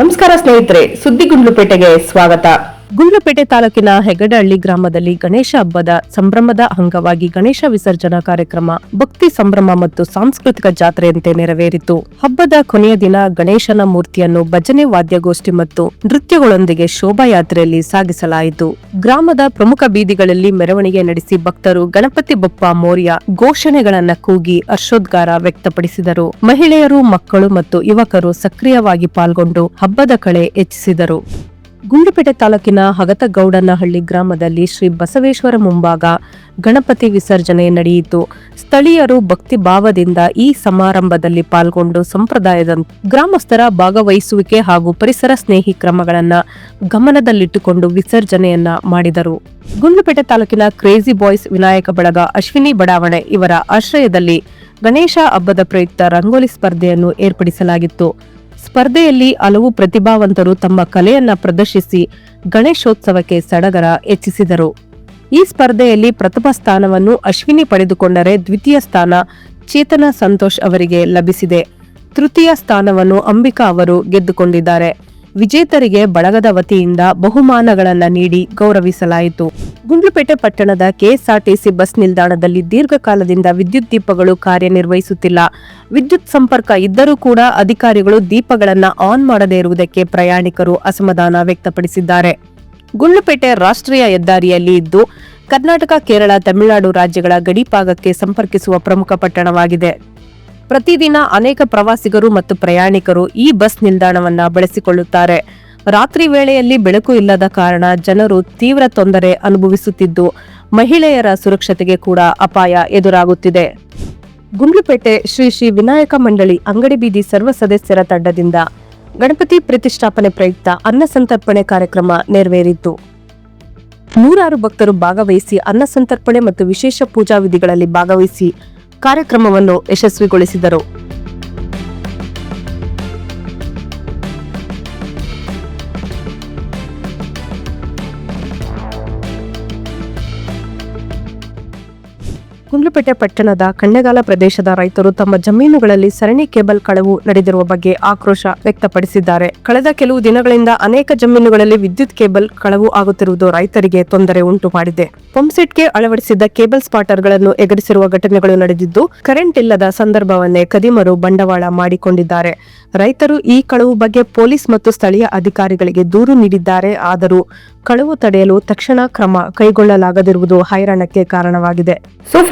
ನಮಸ್ಕಾರ ಸ್ನೇಹಿತರೆ ಸುದ್ದಿ ಗುಂಡ್ಲುಪೇಟೆಗೆ ಸ್ವಾಗತ. ಗುಂಡ್ಲುಪೇಟೆ ತಾಲೂಕಿನ ಹೆಗಡಹಳ್ಳಿ ಗ್ರಾಮದಲ್ಲಿ ಗಣೇಶ ಹಬ್ಬದ ಸಂಭ್ರಮದ ಅಂಗವಾಗಿ ಗಣೇಶ ವಿಸರ್ಜನಾ ಕಾರ್ಯಕ್ರಮ, ಭಕ್ತಿ ಸಂಭ್ರಮ ಮತ್ತು ಸಾಂಸ್ಕೃತಿಕ ಜಾತ್ರೆಯಂತೆ ನೆರವೇರಿತು. ಹಬ್ಬದ ಕೊನೆಯ ದಿನ ಗಣೇಶನ ಮೂರ್ತಿಯನ್ನು ಭಜನೆ, ವಾದ್ಯಗೋಷ್ಠಿ ಮತ್ತು ನೃತ್ಯಗಳೊಂದಿಗೆ ಶೋಭಾಯಾತ್ರೆಯಲ್ಲಿ ಸಾಗಿಸಲಾಯಿತು. ಗ್ರಾಮದ ಪ್ರಮುಖ ಬೀದಿಗಳಲ್ಲಿ ಮೆರವಣಿಗೆ ನಡೆಸಿ ಭಕ್ತರು ಗಣಪತಿ ಬಪ್ಪ ಮೌರ್ಯ ಘೋಷಣೆಗಳನ್ನು ಕೂಗಿ ಹರ್ಷೋದ್ಗಾರ ವ್ಯಕ್ತಪಡಿಸಿದರು. ಮಹಿಳೆಯರು, ಮಕ್ಕಳು ಮತ್ತು ಯುವಕರು ಸಕ್ರಿಯವಾಗಿ ಪಾಲ್ಗೊಂಡು ಹಬ್ಬದ ಕಳೆ ಹೆಚ್ಚಿಸಿದರು. ಗುಂಡ್ಲುಪೇಟೆ ತಾಲೂಕಿನ ಹಗತಗೌಡನಹಳ್ಳಿ ಗ್ರಾಮದಲ್ಲಿ ಶ್ರೀ ಬಸವೇಶ್ವರ ಮುಂಭಾಗ ಗಣಪತಿ ವಿಸರ್ಜನೆ ನಡೆಯಿತು. ಸ್ಥಳೀಯರು ಭಕ್ತಿ ಭಾವದಿಂದ ಈ ಸಮಾರಂಭದಲ್ಲಿ ಪಾಲ್ಗೊಂಡು ಸಂಪ್ರದಾಯದ ಗ್ರಾಮಸ್ಥರ ಭಾಗವಹಿಸುವಿಕೆ ಹಾಗೂ ಪರಿಸರ ಸ್ನೇಹಿ ಕ್ರಮಗಳನ್ನು ಗಮನದಲ್ಲಿಟ್ಟುಕೊಂಡು ವಿಸರ್ಜನೆಯನ್ನ ಮಾಡಿದರು. ಗುಂಡ್ಲುಪೇಟೆ ತಾಲೂಕಿನ ಕ್ರೇಜಿ ಬಾಯ್ಸ್ ವಿನಾಯಕ ಬಳಗ ಅಶ್ವಿನಿ ಬಡಾವಣೆ ಇವರ ಆಶ್ರಯದಲ್ಲಿ ಗಣೇಶ ಹಬ್ಬದ ಪ್ರಯುಕ್ತ ರಂಗೋಲಿ ಸ್ಪರ್ಧೆಯನ್ನು ಏರ್ಪಡಿಸಲಾಗಿತ್ತು. ಸ್ಪರ್ಧೆಯಲ್ಲಿ ಹಲವು ಪ್ರತಿಭಾವಂತರು ತಮ್ಮ ಕಲೆಯನ್ನ ಪ್ರದರ್ಶಿಸಿ ಗಣೇಶೋತ್ಸವಕ್ಕೆ ಸಡಗರ ಹೆಚ್ಚಿಸಿದರು ಈ ಸ್ಪರ್ಧೆಯಲ್ಲಿ ಪ್ರಥಮ ಸ್ಥಾನವನ್ನು ಅಶ್ವಿನಿ ಪಡೆದುಕೊಂಡರೆ ದ್ವಿತೀಯ ಸ್ಥಾನ ಚೇತನ ಸಂತೋಷ್ ಅವರಿಗೆ ಲಭಿಸಿದೆ. ತೃತೀಯ ಸ್ಥಾನವನ್ನು ಅಂಬಿಕಾ ಅವರು ಗೆದ್ದುಕೊಂಡಿದ್ದಾರೆ. ವಿಜೇತರಿಗೆ ಬಳಗದ ವತಿಯಿಂದ ಬಹುಮಾನಗಳನ್ನು ನೀಡಿ ಗೌರವಿಸಲಾಯಿತು. ಗುಂಡ್ಲುಪೇಟೆ ಪಟ್ಟಣದ ಕೆಎಸ್ಆರ್ಟಿಸಿ ಬಸ್ ನಿಲ್ದಾಣದಲ್ಲಿ ದೀರ್ಘಕಾಲದಿಂದ ವಿದ್ಯುತ್ ದೀಪಗಳು ಕಾರ್ಯನಿರ್ವಹಿಸುತ್ತಿಲ್ಲ. ವಿದ್ಯುತ್ ಸಂಪರ್ಕ ಇದ್ದರೂ ಕೂಡ ಅಧಿಕಾರಿಗಳು ದೀಪಗಳನ್ನು ಆನ್ ಮಾಡದೇ ಇರುವುದಕ್ಕೆ ಪ್ರಯಾಣಿಕರು ಅಸಮಾಧಾನ ವ್ಯಕ್ತಪಡಿಸಿದ್ದಾರೆ. ಗುಂಡ್ಲುಪೇಟೆ ರಾಷ್ಟ್ರೀಯ ಹೆದ್ದಾರಿಯಲ್ಲಿ ಇದ್ದು, ಕರ್ನಾಟಕ, ಕೇರಳ, ತಮಿಳುನಾಡು ರಾಜ್ಯಗಳ ಗಡಿಭಾಗಕ್ಕೆ ಸಂಪರ್ಕಿಸುವ ಪ್ರಮುಖ ಪಟ್ಟಣವಾಗಿದೆ. ಪ್ರತಿದಿನ ಅನೇಕ ಪ್ರವಾಸಿಗರು ಮತ್ತು ಪ್ರಯಾಣಿಕರು ಈ ಬಸ್ ನಿಲ್ದಾಣವನ್ನ ಬಳಸಿಕೊಳ್ಳುತ್ತಾರೆ. ರಾತ್ರಿ ವೇಳೆಯಲ್ಲಿ ಬೆಳಕು ಇಲ್ಲದ ಕಾರಣ ಜನರು ತೀವ್ರ ತೊಂದರೆ ಅನುಭವಿಸುತ್ತಿದ್ದು, ಮಹಿಳೆಯರ ಸುರಕ್ಷತೆಗೆ ಕೂಡ ಅಪಾಯ ಎದುರಾಗುತ್ತಿದೆ. ಗುಂಡ್ಲುಪೇಟೆ ಶ್ರೀ ಶ್ರೀ ವಿನಾಯಕ ಮಂಡಳಿ ಅಂಗಡಿ ಬೀದಿ ಸರ್ವ ಸದಸ್ಯರ ತಂಡದಿಂದ ಗಣಪತಿ ಪ್ರತಿಷ್ಠಾಪನೆ ಪ್ರಯುಕ್ತ ಅನ್ನ ಸಂತರ್ಪಣೆ ಕಾರ್ಯಕ್ರಮ ನೆರವೇರಿತು. ನೂರಾರು ಭಕ್ತರು ಭಾಗವಹಿಸಿ ಅನ್ನ ಸಂತರ್ಪಣೆ ಮತ್ತು ವಿಶೇಷ ಪೂಜಾ ವಿಧಿಗಳಲ್ಲಿ ಭಾಗವಹಿಸಿ ಕಾರ್ಯಕ್ರಮವನ್ನು ಯಶಸ್ವಿಗೊಳಿಸಿದರು. ಗುಂಡ್ಲುಪೇಟೆ ಪಟ್ಟಣದ ಕಣ್ಣೆಗಾಲ ಪ್ರದೇಶದ ರೈತರು ತಮ್ಮ ಜಮೀನುಗಳಲ್ಲಿ ಸರಣಿ ಕೇಬಲ್ ಕಳವು ನಡೆದಿರುವ ಬಗ್ಗೆ ಆಕ್ರೋಶ ವ್ಯಕ್ತಪಡಿಸಿದ್ದಾರೆ. ಕಳೆದ ಕೆಲವು ದಿನಗಳಿಂದ ಅನೇಕ ಜಮೀನುಗಳಲ್ಲಿ ವಿದ್ಯುತ್ ಕೇಬಲ್ ಕಳವು ಆಗುತ್ತಿರುವುದು ರೈತರಿಗೆ ತೊಂದರೆ ಉಂಟು ಮಾಡಿದೆ. ಪಂಪ್ಸೆಟ್ಗೆ ಅಳವಡಿಸಿದ್ದ ಕೇಬಲ್ ಸ್ಪಾಟರ್ಗಳನ್ನು ಎಗರಿಸಿರುವ ಘಟನೆಗಳು ನಡೆದಿದ್ದು, ಕರೆಂಟ್ ಇಲ್ಲದ ಸಂದರ್ಭವನ್ನೇ ಕದಿಮರು ಬಂಡವಾಳ ಮಾಡಿಕೊಂಡಿದ್ದಾರೆ. ರೈತರು ಈ ಕಳವು ಬಗ್ಗೆ ಪೊಲೀಸ್ ಮತ್ತು ಸ್ಥಳೀಯ ಅಧಿಕಾರಿಗಳಿಗೆ ದೂರು ನೀಡಿದ್ದಾರೆ. ಆದರೂ ಕಳವು ತಡೆಯಲು ತಕ್ಷಣ ಕ್ರಮ ಕೈಗೊಳ್ಳಲಾಗದಿರುವುದು ಹೈರಾಣಕ್ಕೆ ಕಾರಣವಾಗಿದೆ.